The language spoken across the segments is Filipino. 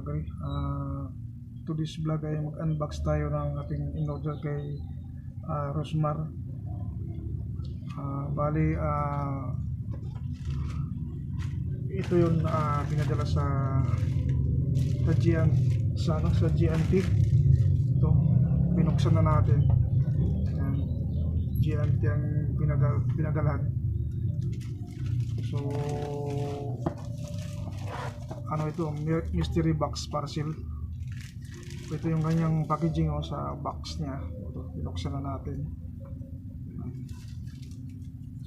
agree. Ah, to this vlog ay mag-unbox tayo ng ating in-order kay ah, Rosmar. Ah, bali, ah, ito yung ah, pinadala sa sa Gian sa ano sa GNT ito binuksan na natin Ayan. GNT ang pinadal, pinadalhan so ano ito my- mystery box parcel ito yung kanyang packaging oh, sa box niya ito, binuksan na natin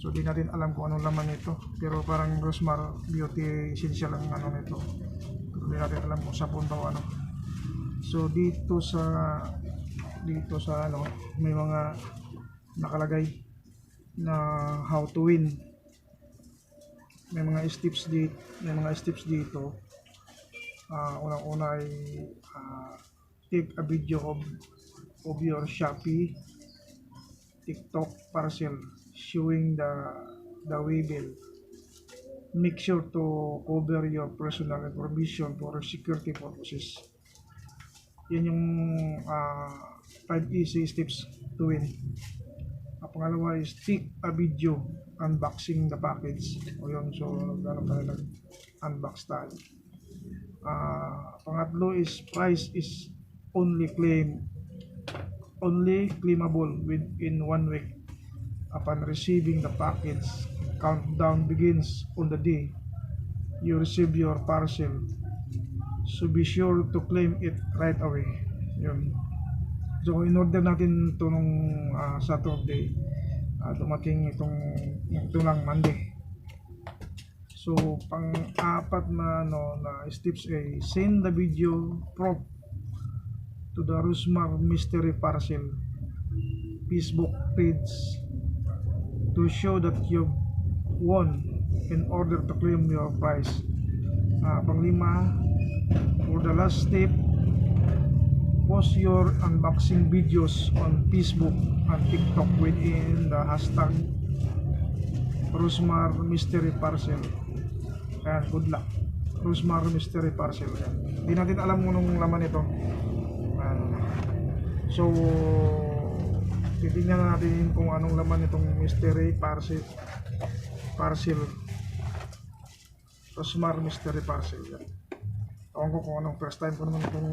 So di natin alam kung anong laman nito. Pero parang Rosmar Beauty Essential ang ano nito. Pero di natin alam kung sa punto ano. So dito sa dito sa ano may mga nakalagay na how to win. May mga steps dito, may mga steps dito. Ah, unang-una ay ah, take a video of of your Shopee TikTok parcel showing the the waybill. Make sure to cover your personal information for security purposes. Yan yung ah, 5 easy steps to win. Ang pangalawa is take a video unboxing the package. O yun, so gano'n tayo nag-unbox tayo. Ah, pangatlo is price is only claim only claimable within one week upon receiving the package. Countdown begins on the day you receive your parcel. So be sure to claim it right away. Yun. So in order natin ito nung ah, Saturday, ah, dumating itong ito lang Monday. So pang-apat na ano na steps ay send the video prop to the Rusmar Mystery Parcel Facebook page to show that you've won in order to claim your prize. Ah, panglima, for the last step, post your unboxing videos on Facebook and TikTok within the hashtag Rusmar Mystery Parcel. Ayan, good luck. Rusmar Mystery Parcel. Ayan. Hindi natin alam kung anong laman ito. Ayan. So, titingnan na natin kung anong laman itong mystery parcel. Parcel. Rosmar Mystery Parcel. Yan. Ewan ko kung anong first time ko naman itong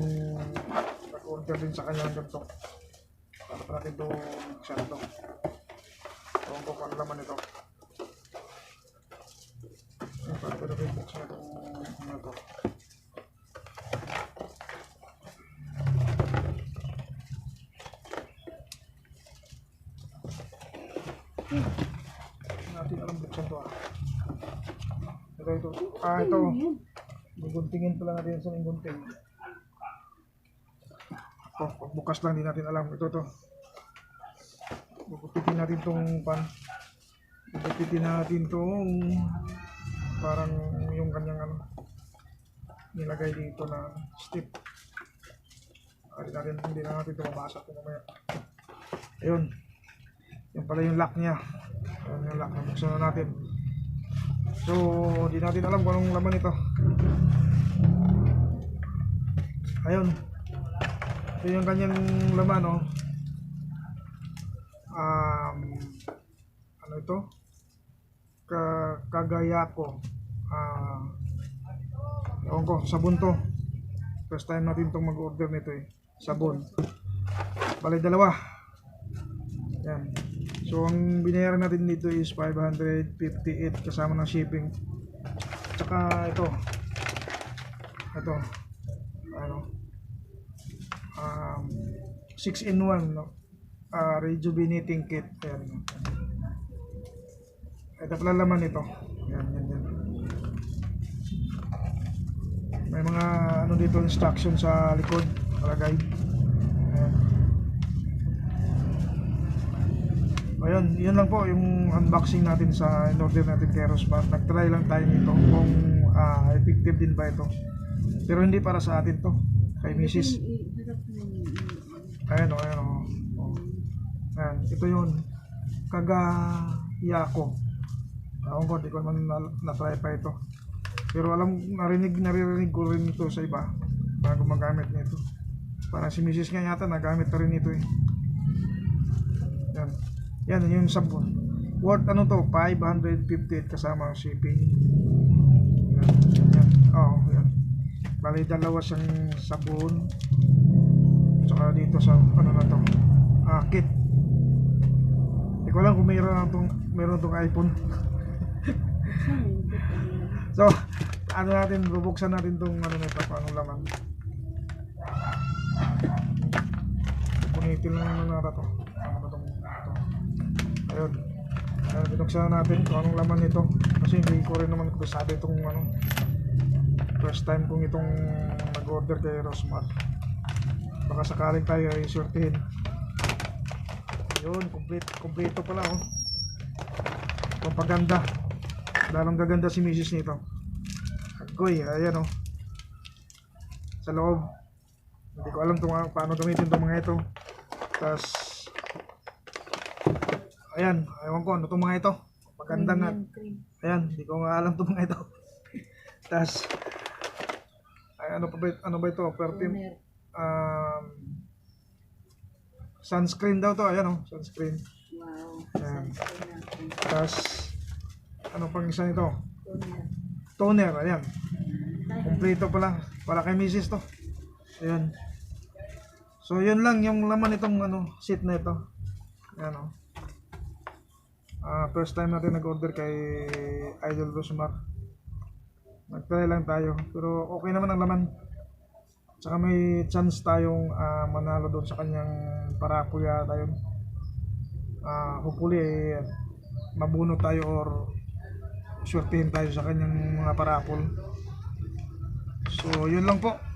nag-order din sa kanya ng ganito. Para pa natin ito buksan ito. Ewan ko kung ano laman ito. Ay, Para pa natin buksan itong ito. Hindi natin alam buksan ito ah. Ito, ito. Ah, ito. Guguntingin pa lang natin sa gunting. Ito, pagbukas lang, hindi natin alam. Ito, ito. Gugupitin natin itong pan. Gugupitin natin itong parang yung kanyang ano nilagay dito na step. Ah, Hindi natin, hindi na natin ito mabasa ito mamaya. Ayun. Yan pala yung lock niya. Ayun yung lock. Buksan na natin. So, di natin alam kung anong laman ito. Ayun. Ito yung kanyang laman, oh. Um, ano ito? Ka kagaya ko. Ah, ewan ko, sabon to. First time natin itong mag-order nito eh. Sabon. Bali dalawa. Yan. So, ang binayaran natin dito is 558 kasama ng shipping. Tsaka ito. Ito. Ano? Um, 6 in 1, no? Ah, rejuvenating kit. Yan. Ito pala laman ito. Yan, yan, yan. May mga ano dito instruction sa likod. Malagay. Ayan. Ayun, yun lang po yung unboxing natin sa in-order natin kay Rosmar. Nag-try lang tayo nito kung ah, effective din ba ito. Pero hindi para sa atin to. Kay Mrs. Ayan o, ayan o. Oh. Ayan, ito yun. Kagayako. Ako ko, di ko naman na- na-try pa ito. Pero alam, narinig, naririnig ko rin ito sa iba. bago magamit nito. Parang si Mrs. nga yata nagamit na rin ito eh. Yan. Yan yung sabon. Worth ano to? 558 kasama ang shipping. Yan. Yan. Oo, yan. Bali dalawa siyang sabon. Tsaka dito sa ano na to? Ah, kit. Hindi ko alam kung mayroon na tong mayroon tong iPhone. So, ano natin, bubuksan natin tong ano nito, kung anong laman. Punitin lang ano na to. Ano ba tong ito? Ayun. Ayun, binuksan na natin kung anong laman nito. Kasi hindi ko rin naman sabi itong ano. First time kong itong nag-order kay Rosmar. Baka sakaling tayo ay sortihin. Yun, complete, kompleto pala oh. Pampaganda. Lalong gaganda si Mrs. nito. Agoy, ayan oh. Sa loob. Hindi ko alam kung paano gamitin itong mga ito. Tapos, ayan, ewan ko ano itong mga ito. Maganda nga. Ayan, hindi ko nga alam itong mga ito. Tapos, ay, ano pa ba, ano ba ito? Perfume. Um, sunscreen daw to, ayan oh, sunscreen. Wow. Ayan. Tapos, ano pang isa nito? Toner, ayan. Kompleto pala. Para kay Mrs. to. Ayan. So, yun lang yung laman itong ano, seat na ito. Ayan o. Ah, first time natin nag-order kay Idol Rosmar. Nag-try lang tayo. Pero okay naman ang laman. Tsaka may chance tayong ah, manalo doon sa kanyang parapo yata yun. Ah, hopefully, eh, mabuno tayo or swertihin tayo sa kanyang mga parapol. So, yun lang po.